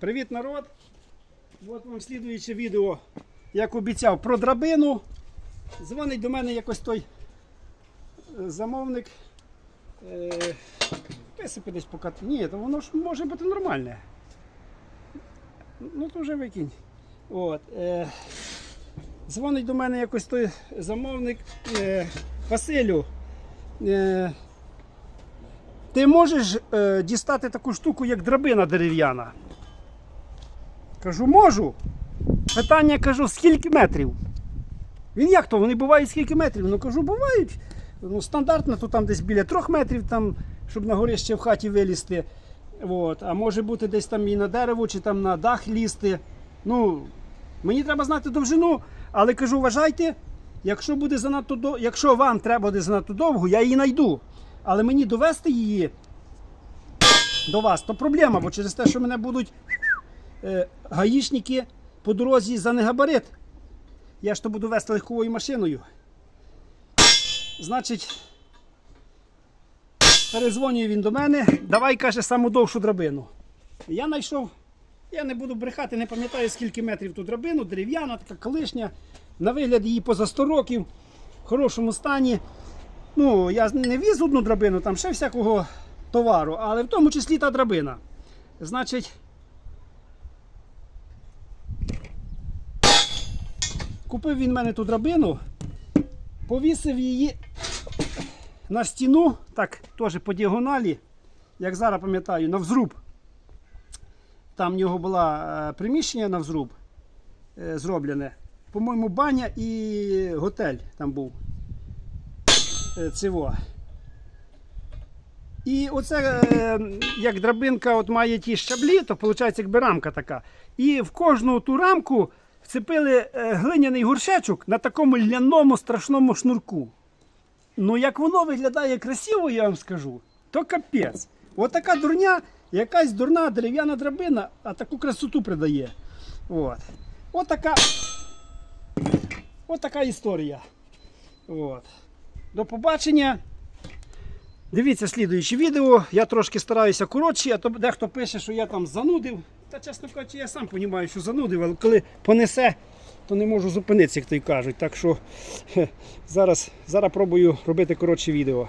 Привіт, народ! От вам слідуюче відео, як обіцяв, про драбину. Дзвонить до мене якось той е, замовник. Е, Висипи десь поки. Ні, то воно ж може бути нормальне. Ну то вже викинь. От, е, дзвонить до мене якось той замовник е, Василю. Е, ти можеш е, дістати таку штуку, як драбина дерев'яна? Кажу, можу. Питання кажу, скільки метрів? Він як то? Вони бувають скільки метрів? Ну кажу, бувають. Ну, стандартно, то там десь біля трьох метрів, там, щоб на горище в хаті вилізти. От. А може бути десь там і на дерево, чи там на дах лізти. Ну, мені треба знати довжину, але кажу, вважайте, якщо буде занадто дов... якщо вам треба буде занадто довго, я її знайду. Але мені довести її до вас, то проблема, бо через те, що мене будуть гаїшники по дорозі за негабарит. Я ж то буду вести легковою машиною. Значить, перезвонює він до мене. Давай, каже, саму довшу драбину. Я знайшов, я не буду брехати, не пам'ятаю, скільки метрів тут драбину, дерев'яна, така колишня. На вигляд її поза 100 років, в хорошому стані. Ну, я не віз одну драбину, там ще всякого товару, але в тому числі та драбина. Значить, купив він мене ту драбину, повісив її на стіну, так, теж по діагоналі, як зараз пам'ятаю, на взруб. Там в нього було приміщення на взруб е, зроблене. По-моєму, баня і готель там був. Е, Цього. І оце, е, як драбинка от має ті щаблі, то виходить якби рамка така. І в кожну ту рамку вцепили е, глиняний горшечок на такому ляному страшному шнурку. Ну, як воно виглядає красиво, я вам скажу, то капець. От така дурня, якась дурна дерев'яна драбина, а таку красоту придає. От. От така, от така історія. От. До побачення. Дивіться слідуюче відео. Я трошки стараюся коротше, а то дехто пише, що я там занудив. Та, чесно кажучи, я сам розумію, що занудив, але коли понесе, то не можу зупинитися, як то й кажуть. Так що зараз, зараз пробую робити коротше відео.